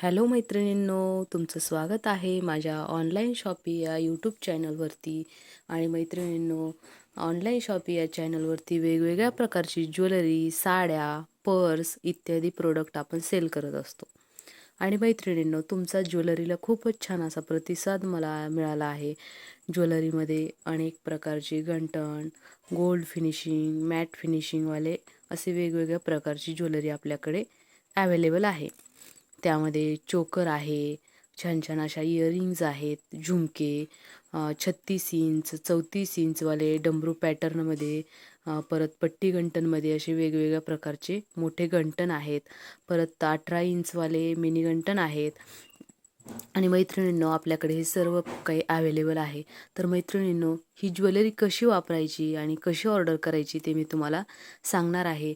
Hello मैत्रिणींनो तुमचं स्वागत आहे माझ्या ऑनलाईन शॉपी या यूट्यूब चॅनलवरती आणि मैत्रिणींनो ऑनलाईन शॉपी या चॅनलवरती वेगवेगळ्या प्रकारची ज्वेलरी साड्या पर्स इत्यादी प्रोडक्ट आपण सेल करत असतो. आणि मैत्रिणींनो तुमचा ज्वेलरीला खूपच छान असा प्रतिसाद मला मिळाला आहे. ज्वेलरीमध्ये अनेक प्रकारची गंटण गोल्ड फिनिशिंग मॅट फिनिशिंगवाले असे वेगवेगळ्या प्रकारची ज्वेलरी आपल्याकडे ॲवेलेबल आहे. त्यामध्ये चोकर आहे छान छान अशा इयरिंग्ज आहेत झुमके छत्तीस इंच चौतीस इंचवाले डमरू पॅटर्नमध्ये परत पट्टी गंटनमध्ये असे वेगवेगळ्या प्रकारचे मोठे गंटन आहेत. परत अठरा इंचवाले मिनी गंटन आहेत. आणि मैत्रिणींनो आपल्याकडे हे सर्व काही अवेलेबल आहे. तर मैत्रिणींनो ही ज्वेलरी कशी वापरायची आणि कशी ऑर्डर करायची ते मी तुम्हाला सांगणार आहे.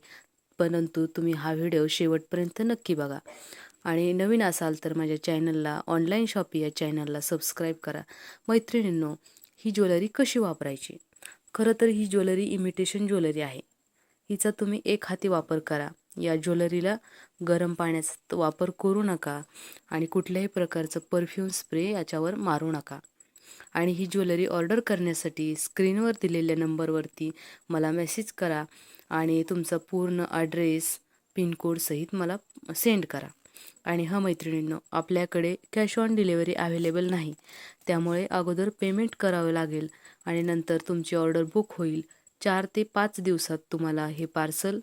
परंतु तुम्ही हा व्हिडिओ शेवटपर्यंत नक्की बघा. आणि नवीन असाल तर माझ्या चॅनलला ऑनलाईन शॉपी या चॅनलला सबस्क्राईब करा. मैत्रिणींनो ही ज्वेलरी कशी वापरायची? खरं तर ही ज्वेलरी इमिटेशन ज्वेलरी आहे. हिचा तुम्ही एक हाती वापर करा. या ज्वेलरीला गरम पाण्याचा वापर करू नका आणि कुठल्याही प्रकारचं परफ्यूम स्प्रे याच्यावर मारू नका. आणि ही ज्वेलरी ऑर्डर करण्यासाठी स्क्रीनवर दिलेल्या नंबरवरती मला मेसेज करा आणि तुमचा पूर्ण ॲड्रेस पिनकोडसहित मला सेंड करा. आणि हा मैत्रिणींनो आपल्याकडे कॅश ऑन डिलेवरी अवेलेबल नाही. त्यामुळे अगोदर पेमेंट करावं लागेल आणि नंतर तुमची ऑर्डर बुक होईल. चार ते पाच दिवसात तुम्हाला हे पार्सल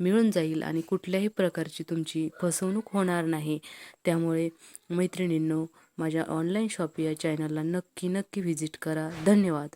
मिळून जाईल आणि कुठल्याही प्रकारची तुमची फसवणूक होणार नाही. त्यामुळे मैत्रिणींनो माझ्या ऑनलाईन शॉप या चॅनलला नक्की नक्की व्हिजिट करा. धन्यवाद.